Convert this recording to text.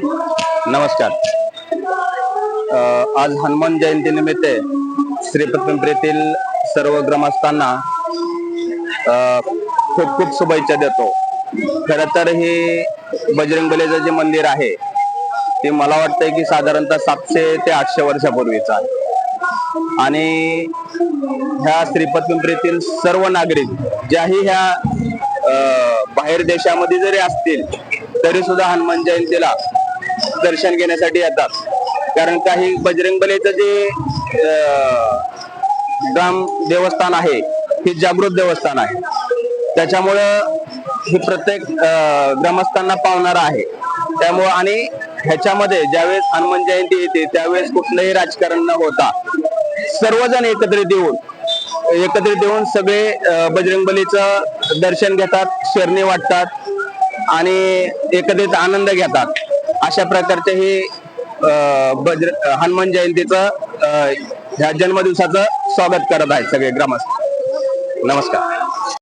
नमस्कार. आज हनुमान जयंती निमित्त श्रीपत पिंपरीतील सर्व ग्रामस्थांना खूप खूप शुभेच्छा देतो. खर तर हे बजरंगबलीचं जे मंदिर आहे ते मला वाटतंय की साधारणतः सातशे ते आठशे वर्षापूर्वीचं आहे. आणि ह्या श्रीपत पिंपरीतील सर्व नागरिक ज्याही ह्या बाहेर देशामध्ये जरी असतील तरी सुद्धा हनुमान जयंतीला दर्शन घेण्यासाठी येतात. कारण काही बजरंगबलीचं जे ग्राम देवस्थान आहे हे जागृत देवस्थान आहे. त्याच्यामुळं हे प्रत्येक ग्रामस्थांना पावणार आहे. त्यामुळं आणि ह्याच्यामध्ये ज्यावेळेस हनुमान जयंती येते त्यावेळेस कुठलंही राजकारण न होता सर्वजण एकत्रित येऊन एकत्रित येऊन सगळे अ, बजरंगबलीचं दर्शन घेतात शेरणी वाटतात आणि एकत्रित आनंद घेतात. अशा प्रकारचे हे बज्र हनुमान जयंतीचं ह्या जन्मदिवसाचं स्वागत करत आहेत सगळे ग्रामस्थ. नमस्कार.